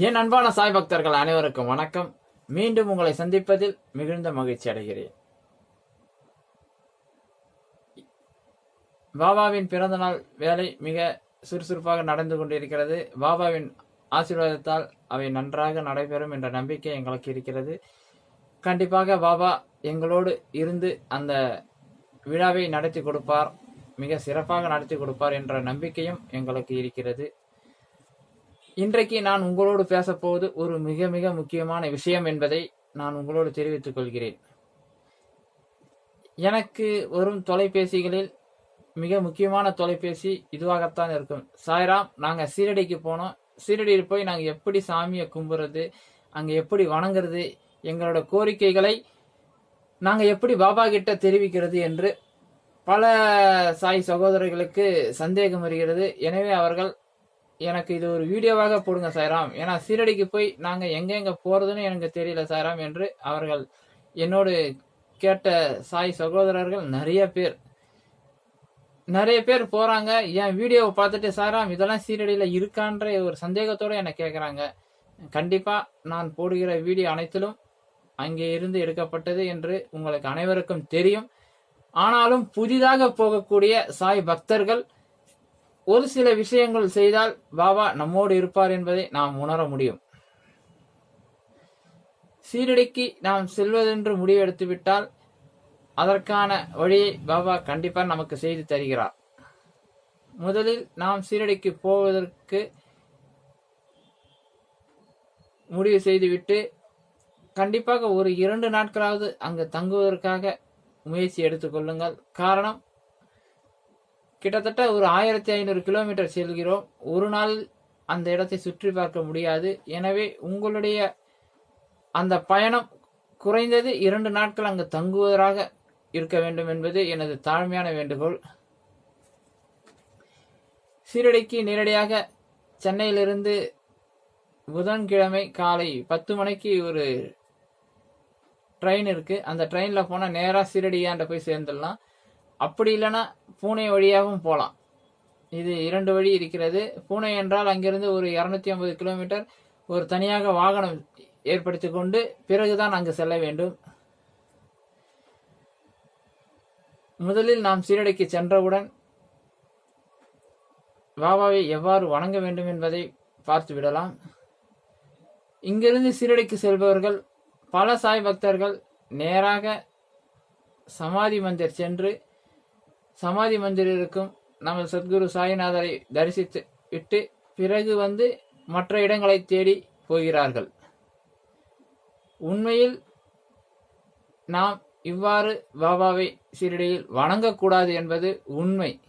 என் அன்பான சாய் பக்தர்கள் அனைவருக்கும் வணக்கம். மீண்டும் உங்களை சந்திப்பதில் மிகுந்த மகிழ்ச்சி அடைகிறேன். பாபாவின் பிறந்தநாள் வேலை மிக சுறுசுறுப்பாக நடந்து கொண்டிருக்கிறது. பாபாவின் ஆசீர்வாதத்தால் அவை நன்றாக நடைபெறும் என்ற நம்பிக்கை எங்களுக்கு இருக்கிறது. கண்டிப்பாக பாபா எங்களோடு இருந்து அந்த விழாவை நடத்தி கொடுப்பார். மிக சிறப்பாக நடத்தி கொடுப்பார் என்ற நம்பிக்கையும் எங்களுக்கு இருக்கிறது. இன்றைக்கு நான் உங்களோடு பேசப்போவது ஒரு மிக மிக முக்கியமான விஷயம் என்பதை நான் உங்களோடு தெரிவித்துக் கொள்கிறேன். எனக்கு வரும் தொலைபேசிகளில் மிக முக்கியமான தொலைபேசி இதுவாகத்தான் இருக்கும். சாய்ராம் நாங்கள் சீரடிக்கு போனோம். சீரடியில் போய் நாங்கள் எப்படி சாமியை கும்புறது அங்கே எப்படி வணங்குறது எங்களோட கோரிக்கைகளை நாங்கள் எப்படி பாபா கிட்ட தெரிவிக்கிறது என்று பல சாய் சகோதரர்களுக்கு சந்தேகம் வருகிறது. எனவே அவர்கள் எனக்கு இது ஒரு வீடியோவாக போடுங்க சாய்ராம். ஏன்னா சீரடிக்கு போய் நாங்கள் எங்கெங்கே போகிறதுன்னு போறதுன்னு எனக்கு தெரியல சாய்ராம் என்று அவர்கள் என்னோடு கேட்ட சாய் சகோதரர்கள் நிறைய பேர். நிறைய பேர் போறாங்க. என் வீடியோவை பார்த்துட்டு சாராம் இதெல்லாம் சீரடியில் இருக்கான்ற ஒரு சந்தேகத்தோட என்னை கேட்குறாங்க கண்டிப்பா நான் போடுகிற வீடியோ அனைத்திலும் அங்கே இருந்து எடுக்கப்பட்டது என்று உங்களுக்கு அனைவருக்கும் தெரியும். ஆனாலும் புதிதாக போகக்கூடிய சாய் பக்தர்கள் ஒரு சில விஷயங்கள் செய்தால் பாபா நம்மோடு இருப்பார் என்பதை நாம் உணர முடியும். சீரடிக்கு நாம் செல்வதென்று முடிவெடுத்துவிட்டால் அதற்கான வழியை பாபா கண்டிப்பாக நமக்கு செய்து தருகிறார். முதலில் நாம் சீரடிக்கு போவதற்கு முடிவு செய்துவிட்டு கண்டிப்பாக ஒரு இரண்டு நாட்களாவது அங்கு தங்குவதற்காக முயற்சி எடுத்துக்கொள்ளுங்கள் காரணம் கிட்டத்தட்ட ஒரு ஆயிரத்தி ஐநூறு கிலோமீட்டர் செல்கிறோம். ஒரு நாள் அந்த இடத்தை சுற்றி பார்க்க முடியாது. எனவே உங்களுடைய அந்த பயணம் குறைந்தது இரண்டு நாட்கள் அங்கு தங்குவதாக இருக்க வேண்டும் என்பது எனது தாழ்மையான வேண்டுகோள். சீரடிக்கு நேரடியாக சென்னையிலிருந்து புதன்கிழமை காலை பத்து மணிக்கு ஒரு ட்ரெயின் இருக்கு. அந்த ட்ரெயினில் போனால் நேராக சீரடியாண்ட போய் சேர்ந்துடலாம். அப்படி இல்லைன்னா பூனே வழியாகவும் போகலாம் இது இரண்டு வழி இருக்கிறது. பூனே என்றால் அங்கிருந்து ஒரு இரநூத்தி ஐம்பது கிலோமீட்டர் ஒரு தனியாக வாகனம் ஏற்படுத்தி கொண்டு பிறகுதான் அங்கு செல்ல வேண்டும். முதலில் நாம் சீரடிக்கு சென்றவுடன் பாபாவை எவ்வாறு வணங்க வேண்டும் என்பதை பார்த்து விடலாம். இங்கிருந்து சீரடிக்கு செல்பவர்கள் பல சாய் பக்தர்கள் நேராக சமாதி மந்திர் சென்று சமாதி மந்திரருக்கும் நமது சத்குரு சாய்நாதரை தரிசித்து விட்டு பிறகு வந்து மற்ற இடங்களை தேடி போகிறார்கள். உண்மையில் நாம் இவ்வாறு பாபாவை சீரடியில் வணங்கக்கூடாது என்பது உண்மை.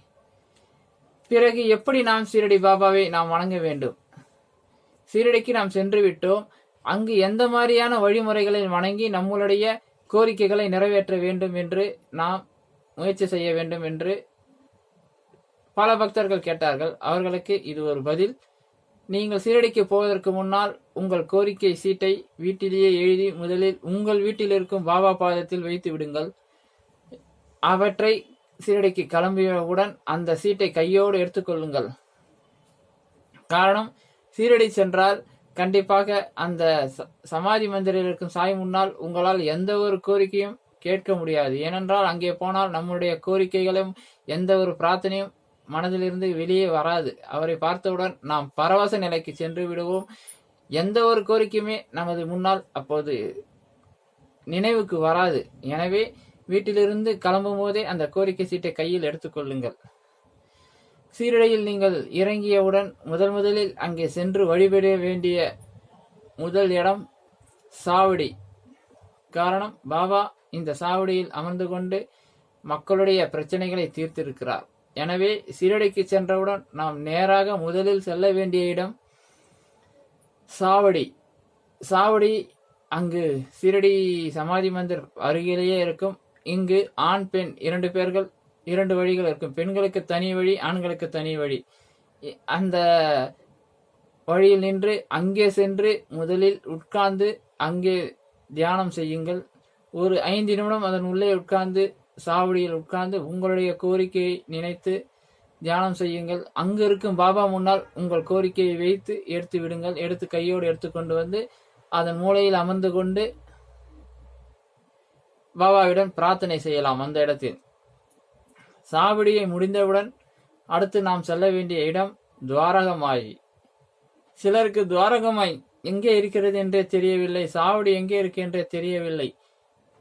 பிறகு எப்படி நாம் சீரடி பாபாவை நாம் வணங்க வேண்டும்? சீரடிக்கு நாம் சென்று விட்டோம். அங்கு எந்த மாதிரியான வழிமுறைகளை வணங்கி நம்மளுடைய கோரிக்கைகளை நிறைவேற்ற வேண்டும் என்று நாம் முயற்சி செய்ய வேண்டும் என்று பல பக்தர்கள் கேட்டார்கள். அவர்களுக்கு இது ஒரு பதில். நீங்கள் சீரடிக்கு போவதற்கு முன்னால் உங்கள் கோரிக்கை சீட்டை வீட்டிலேயே எழுதி முதலில் உங்கள் வீட்டில் இருக்கும் பாபா பாதத்தில் வைத்து விடுங்கள். அவற்றை சீரடிக்கு கிளம்பியவுடன் அந்த சீட்டை கையோடு எடுத்துக்கொள்ளுங்கள் காரணம் சீரடி சென்றால் கண்டிப்பாக அந்த ச- சமாதி மந்திரில் இருக்கும் சாய் முன்னால் உங்களால் எந்த ஒரு கோரிக்கையும் கேட்க முடியாது. ஏனென்றால் அங்கே போனால் நம்முடைய கோரிக்கைகளும் எந்த ஒரு பிரார்த்தனையும் மனதிலிருந்து வெளியே வராது. அவரை பார்த்தவுடன் நாம் பரவச நிலைக்கு சென்று விடுவோம். எந்த ஒரு கோரிக்கையுமே நமது முன்னால் அப்போது நினைவுக்கு வராது. எனவே வீட்டிலிருந்து கிளம்பும் போதே அந்த கோரிக்கை சீட்டை கையில் எடுத்துக்கொள்ளுங்கள் சீரடையில் நீங்கள் இறங்கியவுடன் முதல் முதலில் அங்கே சென்று வழிபட வேண்டிய முதல் இடம் சாவடி. காரணம் பாபா இந்த சாவடியில் அமர்ந்து கொண்டு மக்களுடைய பிரச்சனைகளை தீர்த்திருக்கிறார். எனவே சீரடிக்கு சென்றவுடன் நாம் நேராக முதலில் செல்ல வேண்டிய இடம் சாவடி. சாவடி அங்கு சீரடி சமாதி மந்திர் அருகிலேயே இருக்கும். இங்கு ஆண் பெண் இரண்டு பேர்கள் இரண்டு வழிகள் இருக்கும். பெண்களுக்கு தனி வழி ஆண்களுக்கு தனி வழி. அந்த வழியில் நின்று அங்கே சென்று முதலில் உட்கார்ந்து அங்கே தியானம் செய்யுங்கள். ஒரு ஐந்து நிமிடம் அதன் உள்ளே உட்கார்ந்து சாவடியில் உட்கார்ந்து உங்களுடைய கோரிக்கையை நினைத்து தியானம் செய்யுங்கள். அங்கு இருக்கும் பாபா முன்னால் உங்கள் கோரிக்கையை வைத்து எடுத்து விடுங்கள். எடுத்து கையோடு எடுத்துக்கொண்டு வந்து அதன் மூலையில் அமர்ந்து கொண்டு பாபாவிடம் பிரார்த்தனை செய்யலாம் அந்த இடத்தில். சாவடியை முடிந்தவுடன் அடுத்து நாம் செல்ல வேண்டிய இடம் துவாரகமாயி. சிலருக்கு துவாரகமாய் எங்கே இருக்கிறது என்றே தெரியவில்லை. சாவடி எங்கே இருக்கு என்றே தெரியவில்லை.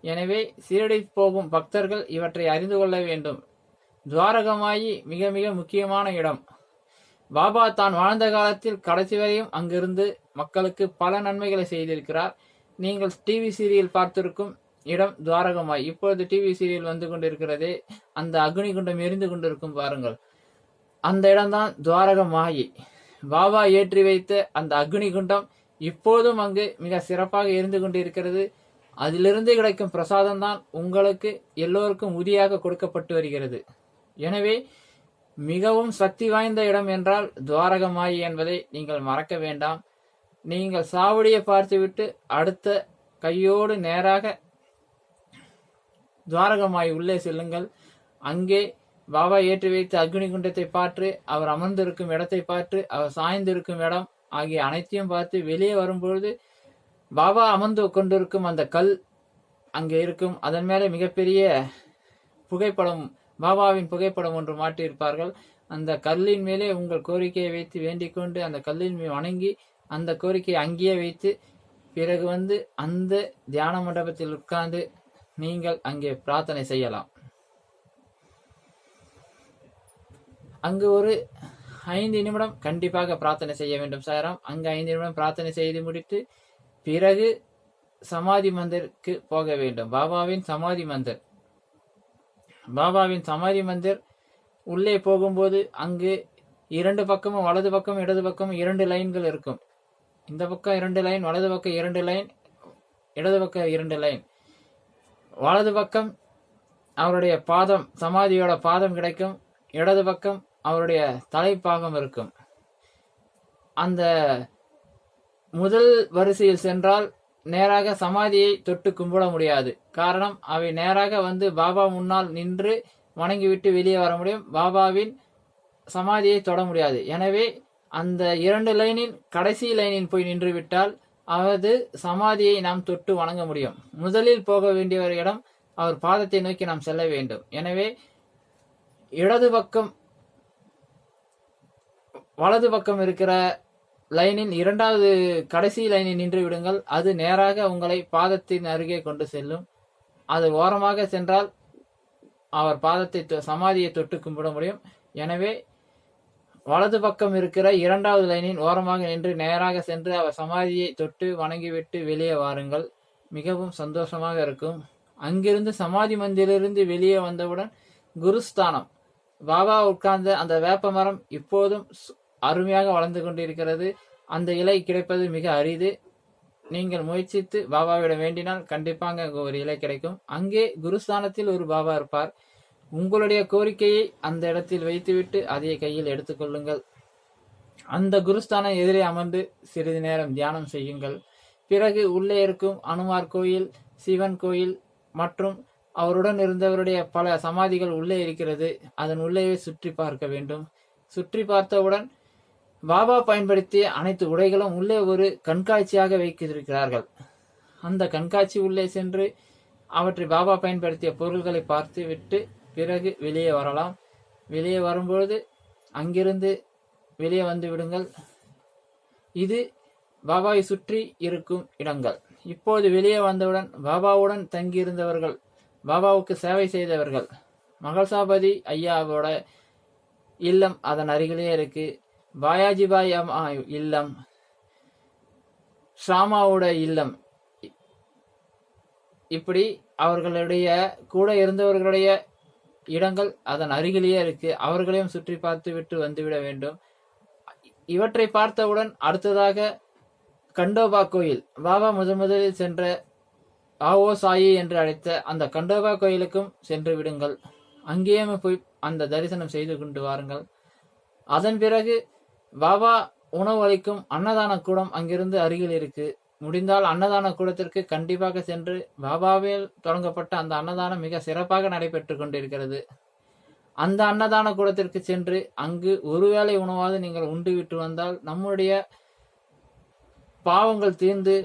எனவே சீரடி போகும் பக்தர்கள் இவற்றை அறிந்து கொள்ள வேண்டும். துவாரகமாயி மிக மிக முக்கியமான இடம். பாபா தான் வாழ்ந்த காலத்தில் கடைசி வரையும் அங்கிருந்து மக்களுக்கு பல நன்மைகளை செய்திருக்கிறார். நீங்கள் டிவி சீரியல் பார்த்திருக்கும் இடம் துவாரகமாய். இப்பொழுது டிவி சீரியல் வந்து கொண்டிருக்கிறதே அந்த அக்னி குண்டம் எரிந்து கொண்டிருக்கும் பாருங்கள். அந்த இடம்தான் துவாரகமாயி. பாபா ஏற்றி வைத்த அந்த அக்னி குண்டம் இப்போதும் அங்கு மிக சிறப்பாக எரிந்து கொண்டிருக்கிறது. அதிலிருந்து கிடைக்கும் பிரசாதம் தான் உங்களுக்கு எல்லோருக்கும் உதியாக கொடுக்கப்பட்டு வருகிறது. எனவே மிகவும் சக்தி வாய்ந்த இடம் என்றால் துவாரகமாயி என்பதை நீங்கள் மறக்க வேண்டாம். நீங்கள் சாவடியை பார்த்துவிட்டு அடுத்த கையோடு நேராக துவாரகமாய் உள்ளே செல்லுங்கள். அங்கே பாபா ஏற்றி வைத்த அக்னி குண்டத்தை பார்த்து அவர் அமர்ந்திருக்கும் இடத்தை பார்த்து அவர் சாய்ந்திருக்கும் இடம் ஆகிய அனைத்தையும் பார்த்து வெளியே வரும்பொழுது பாபா அமர்ந்து கொண்டிருக்கும் அந்த கல் அங்கே இருக்கும். அதன் மேலே மிகப்பெரிய புகைப்படம் பாபாவின் புகைப்படம் ஒன்று மாட்டியிருப்பார்கள். அந்த கல்லின் மேலே உங்கள் கோரிக்கையை வைத்து வேண்டிக் கொண்டு அந்த கல்லின் மேல் வணங்கி அந்த கோரிக்கையை அங்கேயே வைத்து பிறகு வந்து அந்த தியான மண்டபத்தில் உட்கார்ந்து நீங்கள் அங்கே பிரார்த்தனை செய்யலாம். அங்கு ஒரு ஐந்து நிமிடம் கண்டிப்பாக பிரார்த்தனை செய்ய வேண்டும் சாயராம். அங்கு ஐந்து நிமிடம் பிரார்த்தனை செய்து முடித்து பிறகு சமாதி மந்திருக்கு போக வேண்டும். பாபாவின் சமாதி மந்திர். பாபாவின் சமாதி மந்திர் உள்ளே போகும்போது அங்கு இரண்டு பக்கமும் வலது பக்கம் இடது பக்கம் இரண்டு லைன்கள் இருக்கும். இந்த பக்கம் இரண்டு லைன் வலது பக்கம் இரண்டு லைன் இடது பக்கம் இரண்டு லைன். வலது பக்கம் அவருடைய பாதம் சமாதியோட பாதம் கிடைக்கும். இடது பக்கம் அவருடைய தலைப்பாகம் இருக்கும். அந்த முதல் வரிசையில் சென்றால் நேராக சமாதியை தொட்டு கும்பிட முடியாது. காரணம் அவை நேராக வந்து பாபா முன்னால் நின்று வணங்கிவிட்டு வெளியே வர முடியும். பாபாவின் சமாதியை தொட முடியாது. எனவே அந்த இரண்டு லைனின் கடைசி லைனில் போய் நின்றுவிட்டால் அவரது சமாதியை நாம் தொட்டு வணங்க முடியும். முதலில் போக வேண்டியவர் இடம் அவர் பாதத்தை நோக்கி நாம் செல்ல வேண்டும். எனவே இடது பக்கம் வலது பக்கம் இருக்கிற லைனின் இரண்டாவது கடைசி லைனில் நின்று விடுங்கள். அது நேராக உங்களை பாதத்தின் அருகே கொண்டு செல்லும். அது ஓரமாக சென்றால் அவர் பாதத்தை தொ- சமாதியை தொட்டு கும்பிட முடியும். எனவே வலது பக்கம் இருக்கிற இரண்டாவது லைனின் ஓரமாக நின்று நேராக சென்று அவர் சமாதியை தொட்டு வணங்கிவிட்டு வெளியே வாருங்கள். மிகவும் சந்தோஷமாக இருக்கும். அங்கிருந்து சமாதி மந்திலிருந்து வெளியே வந்தவுடன் குருஸ்தானம். பாபா உட்கார்ந்த அந்த வேப்ப மரம் இப்போதும் அருமையாக வளர்ந்து கொண்டிருக்கிறது. அந்த இலை கிடைப்பது மிக அரிது. நீங்கள் முயற்சித்து பாபாவிடம் வேண்டினால் கண்டிப்பாக ஒரு இலை கிடைக்கும். அங்கே குருஸ்தானத்தில் ஒரு பாபா இருப்பார். உங்களுடைய கோரிக்கையை அந்த இடத்தில் வைத்துவிட்டு அதை கையில் எடுத்துக்கொள்ளுங்கள் அந்த குருஸ்தானம் எதிரே அமர்ந்து சிறிது நேரம் தியானம் செய்யுங்கள். பிறகு உள்ளே இருக்கும் அனுமார் கோயில் சிவன் கோயில் மற்றும் அவருடன் இருந்தவருடைய பல சமாதிகள் உள்ளே இருக்கிறது. அதன் உள்ளேயே சுற்றி பார்க்க வேண்டும். சுற்றி பார்த்தவுடன் பாபா பயன்படுத்திய அனைத்து உடைகளும் உள்ளே ஒரு கண்காட்சியாக வைத்திருக்கிறார்கள். அந்த கண்காட்சி உள்ளே சென்று அவற்றை பாபா பயன்படுத்திய பொருள்களை பார்த்து விட்டு பிறகு வெளியே வரலாம். வெளியே வரும்பொழுது அங்கிருந்து வெளியே வந்து விடுங்கள். இது பாபாவை சுற்றி இருக்கும் இடங்கள். இப்போது வெளியே வந்தவுடன் பாபாவுடன் தங்கியிருந்தவர்கள் பாபாவுக்கு சேவை செய்தவர்கள் மகள்சாபதி ஐயாவோட இல்லம் அதன் அருகிலே இருக்கு. பாயாஜிபாய் அம்மா இல்லம். ஷாமாவோட இல்லம். இப்படி அவர்களுடைய கூட இருந்தவர்களுடைய இடங்கள் அதன் அருகிலேயே இருக்கு. அவர்களையும் சுற்றி பார்த்து விட்டு வந்துவிட வேண்டும். இவற்றை பார்த்தவுடன் அடுத்ததாக கண்டோபா கோயில் பாபா முதன் முதலில் சென்ற ஆவோ சாயி என்று அழைத்த அந்த கண்டோபா கோயிலுக்கும் சென்று விடுங்கள். அங்கேயும் போய் அந்த தரிசனம் செய்து கொண்டு வாருங்கள். அதன் பிறகு பாபா உணவு அளிக்கும் அன்னதான கூடம் அங்கிருந்து அருகில் இருக்கு. முடிந்தால் அன்னதான கூடத்திற்கு கண்டிப்பாக சென்று பாபாவில் தொடங்கப்பட்ட அந்த அன்னதானம் மிக சிறப்பாக நடைபெற்று கொண்டிருக்கிறது. அந்த அன்னதான கூடத்திற்கு சென்று அங்கு ஒருவேளை உணவாவது நீங்கள் உண்டு விட்டு வந்தால் நம்முடைய பாவங்கள் தீர்ந்து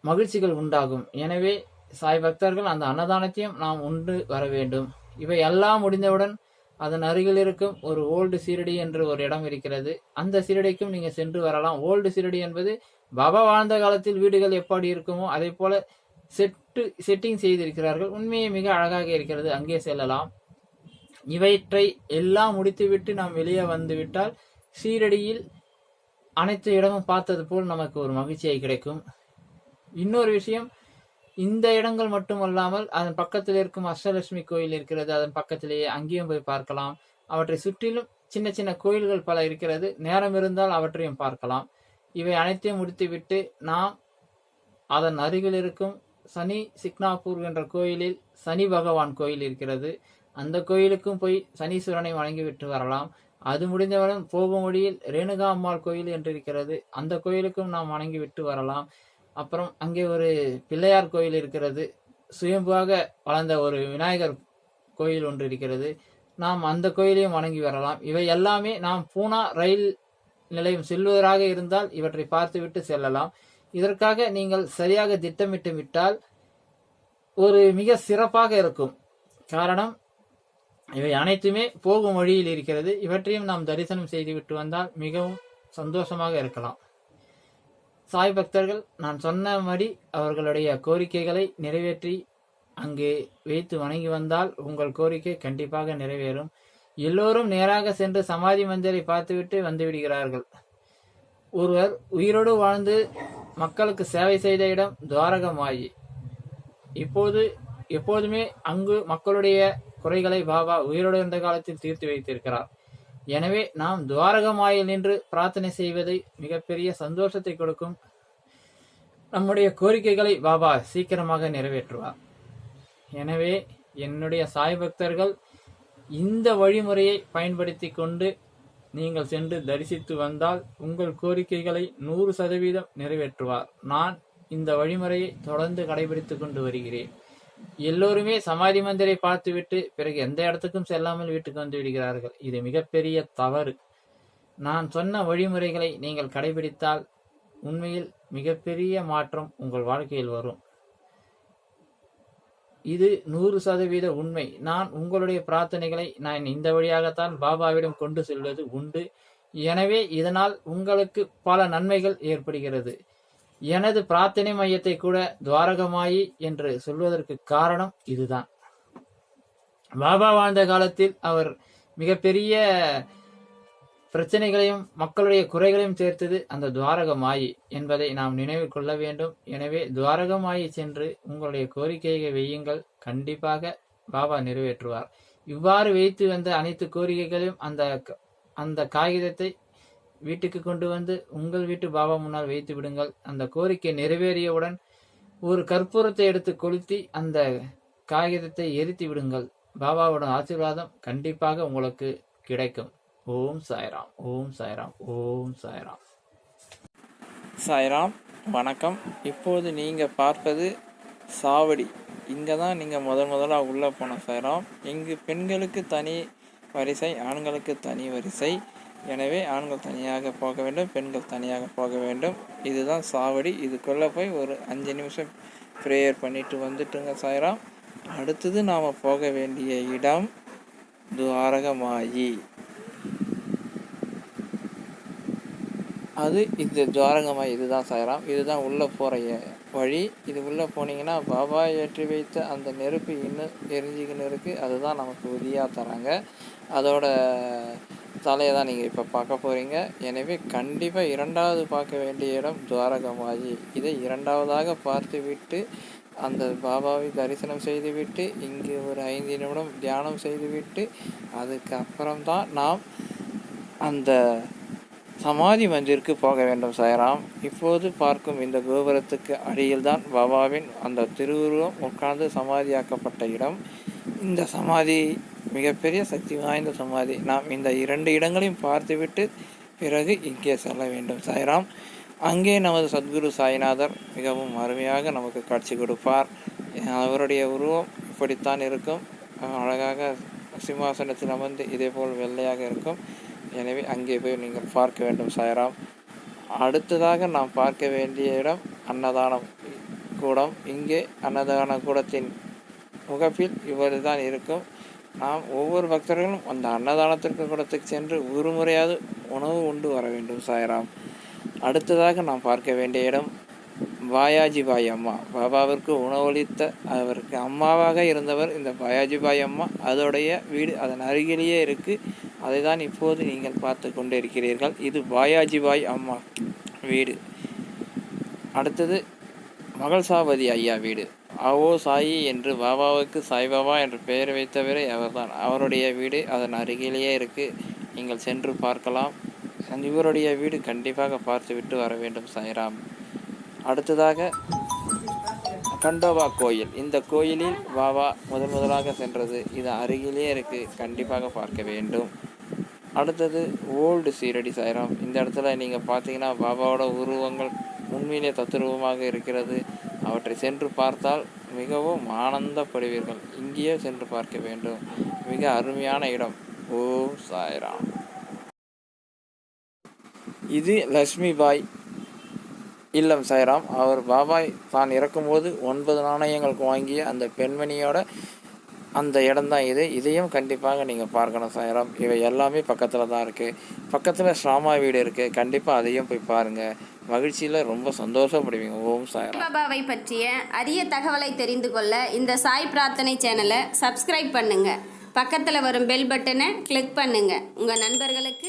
மகிழ்ச்சிகள் உண்டாகும். எனவே சாய் பக்தர்கள் அந்த அன்னதானத்தையும் நாம் உண்டு வர வேண்டும். இவை எல்லாம் முடிந்தவுடன் அதன் அருகில் இருக்கும் ஒரு ஓல்டு சீரடி என்று ஒரு இடம் இருக்கிறது. அந்த சீரடிக்கும் நீங்கள் சென்று வரலாம். ஓல்டு சீரடி என்பது பாபா வாழ்ந்த காலத்தில் வீடுகள் எப்படி இருக்குமோ அதே போல செட்டு செட்டிங் செய்திருக்கிறார்கள். உண்மையை மிக அழகாக இருக்கிறது. அங்கே செல்லலாம். இவற்றை எல்லாம் முடித்துவிட்டு நாம் வெளியே வந்துவிட்டால் சீரடியில் அனைத்து இடமும் பார்த்தது போல் நமக்கு ஒரு மகிழ்ச்சியை கிடைக்கும். இன்னொரு விஷயம் இந்த இடங்கள் மட்டுமல்லாமல் அதன் பக்கத்தில் இருக்கும் அஷ்டலட்சுமி கோயில் இருக்கிறது அதன் பக்கத்திலேயே அங்கேயும் போய் பார்க்கலாம். அவற்றை சுற்றிலும் சின்ன சின்ன கோயில்கள் பல இருக்கிறது. நேரம் இருந்தால் அவற்றையும் பார்க்கலாம். இவை அனைத்தையும் முடித்துவிட்டு நாம் அதன் அருகில் இருக்கும் சனி சிக்னாப்பூர் என்ற கோயிலில் சனி பகவான் கோயில் இருக்கிறது. அந்த கோயிலுக்கும் போய் சனீஸ்வரனை வணங்கிவிட்டு வரலாம். அது முடிந்தவரும் போகும் வழியில் ரேணுகா அம்மாள் கோயில் என்று இருக்கிறது. அந்த கோயிலுக்கும் நாம் வணங்கி விட்டு வரலாம். அப்புறம் அங்கே ஒரு பிள்ளையார் கோயில் இருக்கிறது. சுயம்புவாக வளர்ந்த ஒரு விநாயகர் கோயில் ஒன்று இருக்கிறது. நாம் அந்த கோயிலையும் வணங்கி வரலாம். இவை எல்லாமே நாம் பூனா ரயில் நிலையம் செல்வதாக இருந்தால் இவற்றை பார்த்துவிட்டு செல்லலாம். இதற்காக நீங்கள் சரியாக திட்டமிட்டு விட்டால் ஒரு மிக சிறப்பாக இருக்கும். காரணம் இவை அனைத்துமே போகும் வழியில் இருக்கிறது. இவற்றையும் நாம் தரிசனம் செய்துவிட்டு வந்தால் மிகவும் சந்தோஷமாக இருக்கலாம். சாய் பக்தர்கள் நான் மாதிரி அவர்களுடைய கோரிக்கைகளை நிறைவேற்றி அங்கே வைத்து வணங்கி வந்தால் உங்கள் கோரிக்கை கண்டிப்பாக நிறைவேறும். எல்லோரும் நேராக சென்று சமாதி மஞ்சரை பார்த்துவிட்டு வந்துவிடுகிறார்கள். ஒருவர் உயிரோடு வாழ்ந்து மக்களுக்கு சேவை செய்த இடம் துவாரகமாயி. இப்போது எப்போதுமே அங்கு மக்களுடைய குறைகளை பாபா உயிரோடு இருந்த காலத்தில் தீர்த்து வைத்திருக்கிறார். எனவே நாம் துவாரகமாயில் நின்று பிரார்த்தனை செய்வதை மிகப்பெரிய சந்தோஷத்தை கொடுக்கும். நம்முடைய கோரிக்கைகளை பாபா சீக்கிரமாக நிறைவேற்றுவார். எனவே என்னுடைய சாய் பக்தர்கள் இந்த வழிமுறையை பயன்படுத்தி கொண்டு நீங்கள் சென்று தரிசித்து வந்தால் உங்கள் கோரிக்கைகளை நூறு சதவீதம் நிறைவேற்றுவார். நான் இந்த வழிமுறையை தொடர்ந்து கடைபிடித்துக் கொண்டு வருகிறேன். எல்லோருமே சமாதி மந்திரை பார்த்துவிட்டு பிறகு எந்த இடத்துக்கும் செல்லாமல் வீட்டுக்கு வந்து விடுகிறார்கள். இது மிகப்பெரிய தவறு. நான் சொன்ன வழிமுறைகளை நீங்கள் கடைபிடித்தால் உண்மையில் மிகப்பெரிய மாற்றம் உங்கள் வாழ்க்கையில் வரும். இது நூறு சதவீத உண்மை. நான் உங்களுடைய பிரார்த்தனைகளை நான் இந்த வழியாகத்தான் பாபாவிடம் கொண்டு செல்வது உண்டு. எனவே இதனால் உங்களுக்கு பல நன்மைகள் ஏற்படுகிறது. எனது பிரார்த்தனை மையத்தை கூட துவாரகமாயி என்று சொல்வதற்கு காரணம் இதுதான். பாபா வாழ்ந்த காலத்தில் அவர் மிகப்பெரிய பிரச்சனைகளையும் மக்களுடைய குறைகளையும் சேர்த்தது அந்த துவாரகமாயி என்பதை நாம் நினைவு கொள்ள வேண்டும். எனவே துவாரகமாயி சென்று உங்களுடைய கோரிக்கையை வையுங்கள். கண்டிப்பாக பாபா நிறைவேற்றுவார். இவ்வாறு வைத்து வந்த அனைத்து கோரிக்கைகளையும் அந்த அந்த காகிதத்தை வீட்டுக்கு கொண்டு வந்து உங்கள் வீட்டு பாபா முன்னால் வைத்து விடுங்கள். அந்த கோரிக்கை நிறைவேறியவுடன் ஒரு கற்பூரத்தை எடுத்து கொளுத்தி அந்த காகிதத்தை எரித்து விடுங்கள். பாபாவோட ஆசீர்வாதம் கண்டிப்பாக உங்களுக்கு கிடைக்கும். ஓம் சாய்ராம் ஓம் சாய்ராம் ஓம் சாய்ராம். சாய்ராம் வணக்கம். இப்போது நீங்கள் பார்ப்பது சாவடி. இங்கே தான் நீங்கள் முதல் முதலாக உள்ளே போன சாய்ராம். இங்கு பெண்களுக்கு தனி வரிசை ஆண்களுக்கு தனி வரிசை. எனவே ஆண்கள் தனியாக போக வேண்டும் பெண்கள் தனியாக போக வேண்டும். இதுதான் சாவடி. இதுக்குள்ளே போய் ஒரு அஞ்சு நிமிஷம் ப்ரேயர் பண்ணிட்டு வந்துட்டுங்க சாய்ராம். அடுத்தது நாம் போக வேண்டிய இடம் துவாரகமாயி. அது இது துவாரகமாய் இதுதான் சாய்ராம். இதுதான் உள்ளே போகிற வழி. இது உள்ளே போனீங்கன்னா பாபா ஏற்றி வைத்த அந்த நெருப்பு இன்னும் எரிஞ்சிக்கின்னு இருக்குது அதுதான் நமக்கு உதியாக தராங்க. அதோட தலையை தான் நீங்கள் இப்போ பார்க்க போகிறீங்க எனவே கண்டிப்பாக இரண்டாவது பார்க்க வேண்டிய இடம் துவாரகமாயி இதை இரண்டாவதாக பார்த்துவிட்டு அந்த பாபாவை தரிசனம் செய்துவிட்டு இங்கு ஒரு ஐந்து நிமிடம் தியானம் செய்துவிட்டு அதுக்கப்புறம்தான் நாம் அந்த சமாதி மஞ்சிற்கு போக வேண்டும் சாய்ராம். இப்போது பார்க்கும் இந்த கோபுரத்துக்கு அடியில்தான் பாபாவின் அந்த திருவுருவம் உட்கார்ந்து சமாதியாக்கப்பட்ட இடம். இந்த சமாதி மிகப்பெரிய சக்தி வாய்ந்த சமாதி. நாம் இந்த இரண்டு இடங்களையும் பார்த்துவிட்டு பிறகு இங்கே செல்ல வேண்டும். சாய்ராம் அங்கே நமது சத்குரு சாய்நாதர் மிகவும் அருமையாக நமக்கு காட்சி கொடுப்பார். அவருடைய உருவம் இப்படித்தான் இருக்கும். அழகாக சிம்மாசனத்தில் அமர்ந்து இதேபோல் வெள்ளையாக இருக்கும். எனவே அங்கே போய் நீங்கள் பார்க்க வேண்டும் சாய்ராம். அடுத்ததாக நாம் பார்க்க வேண்டிய இடம் அன்னதானம் கூடம். இங்கே அன்னதான கூடத்தின் முகப்பில் இவர் தான் இருக்கும். நாம் ஒவ்வொரு பக்தர்களும் அந்த அன்னதானத்திற்கு கூடத்துக்கு சென்று ஒரு முறையாவது உணவு உண்டு வர வேண்டும் சாய்ராம். அடுத்ததாக நாம் பார்க்க வேண்டிய இடம் பாயாஜிபாய் அம்மா. பாபாவிற்கு உணவளித்த அவருக்கு அம்மாவாக இருந்தவர் இந்த பாயாஜிபாய் அம்மா. அதோடைய வீடு அதன் அருகிலேயே இருக்குது அதை தான் இப்போது நீங்கள் பார்த்து கொண்டிருக்கிறீர்கள் இது பாயாஜிபாய் அம்மா வீடு. அடுத்தது மகள்சாபதி ஐயா வீடு. அவோ சாயி என்று பாபாவுக்கு சாய்பாபா என்று பெயர் வைத்தவரே அவர்தான். அவருடைய வீடு அதன் அருகிலேயே இருக்குது நீங்கள் சென்று பார்க்கலாம். இவருடைய வீடு கண்டிப்பாக பார்த்துவிட்டு வர வேண்டும் சாய்ராம். அடுத்ததாக கண்டோபா கோயில். இந்த கோயிலில் பாபா முதன் முதலாக சென்றது. இது அருகிலே இருக்குது கண்டிப்பாக பார்க்க வேண்டும். அடுத்தது ஓல்டு சீரடி சாய்ராம். இந்த இடத்துல நீங்கள் பார்த்தீங்கன்னா பாபாவோட உருவங்கள் உண்மையிலே தத்துருவமாக இருக்கிறது. அவற்றை சென்று பார்த்தால் மிகவும் ஆனந்தப்படுவீர்கள். இங்கேயே சென்று பார்க்க வேண்டும். மிக அருமையான இடம். ஓ சாய்ராம். இது லக்ஷ்மி பாய் இல்லம் சாய்ராம். அவர் பாபாய் தான் இறக்கும்போது ஒன்பது நாணயங்களுக்கு வாங்கிய அந்த பெண்மணியோட அந்த இடம்தான் இது. இதையும் கண்டிப்பாக நீங்கள் பார்க்கணும் சாய்ராம். இவை எல்லாமே பக்கத்தில் தான் இருக்குது பக்கத்தில் ஷாமா வீடு இருக்குது கண்டிப்பாக அதையும் போய் பாருங்கள் மகிழ்ச்சியில் ரொம்ப சந்தோஷப்படுவீங்க. ஓம் சாய். பாபாவை பற்றிய அரிய தகவலை தெரிந்து கொள்ள இந்த சாய் பிரார்த்தனை சேனலை சப்ஸ்கிரைப் பண்ணுங்கள் பக்கத்தில் வரும் பெல் பட்டனை கிளிக் பண்ணுங்கள் உங்கள் நண்பர்களுக்கு